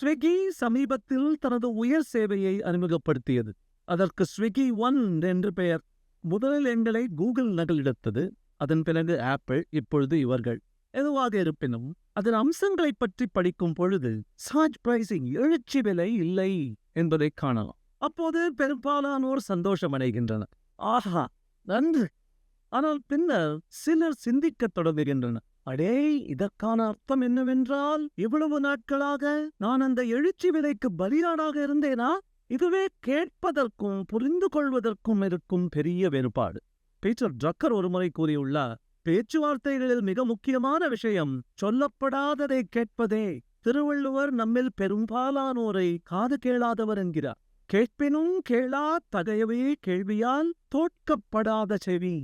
Swiggy சமீபத்தில் தனது உயர் சேவையை அறிமுகப்படுத்தியது. அதற்கு ஸ்விக்கி ஒன் என்று பெயர். முதலில் எங்களை கூகுள் நகலெடுத்தது. அதன் பிறகு ஆப்பிள் இப்பொழுது இவர்கள். எதுவாக இருப்பினும் அதன் அம்சங்களைப் பற்றி படிக்கும் பொழுது சார்ஜ் பிரைசிங் எழுச்சி விலை இல்லை என்பதை காணலாம். அப்போது பெரும்பாலானோர் சந்தோஷமடைகின்றனர். ஆஹா! நன்று! ஆனால் பின்னர் சிலர் சிந்திக்கத் தொடங்குகின்றனர். அடே இதற்கான அர்த்தம் என்னவென்றால் இவ்வளவு நாட்களாக நான் அந்த எழுச்சி விலைக்கு பலியாடாக இருந்தேனா? இதுவே கேட்பதற்கும் புரிந்து கொள்வதற்கும் இருக்கும் பெரிய வேறுபாடு. பீட்டர் ட்ரக்கர் ஒருமுறை கூறியுள்ளார் பேச்சுவார்த்தைகளில் மிக முக்கியமான விஷயம் சொல்லப்படாததை கேட்பதே. திருவள்ளுவர் நம்மில் பெரும்பாலானோரை காது கேளாதவர் என்கிறார். கேட்பினும் கேளா தகையவே கேள்வியால் தோற்கப்படாத செவி.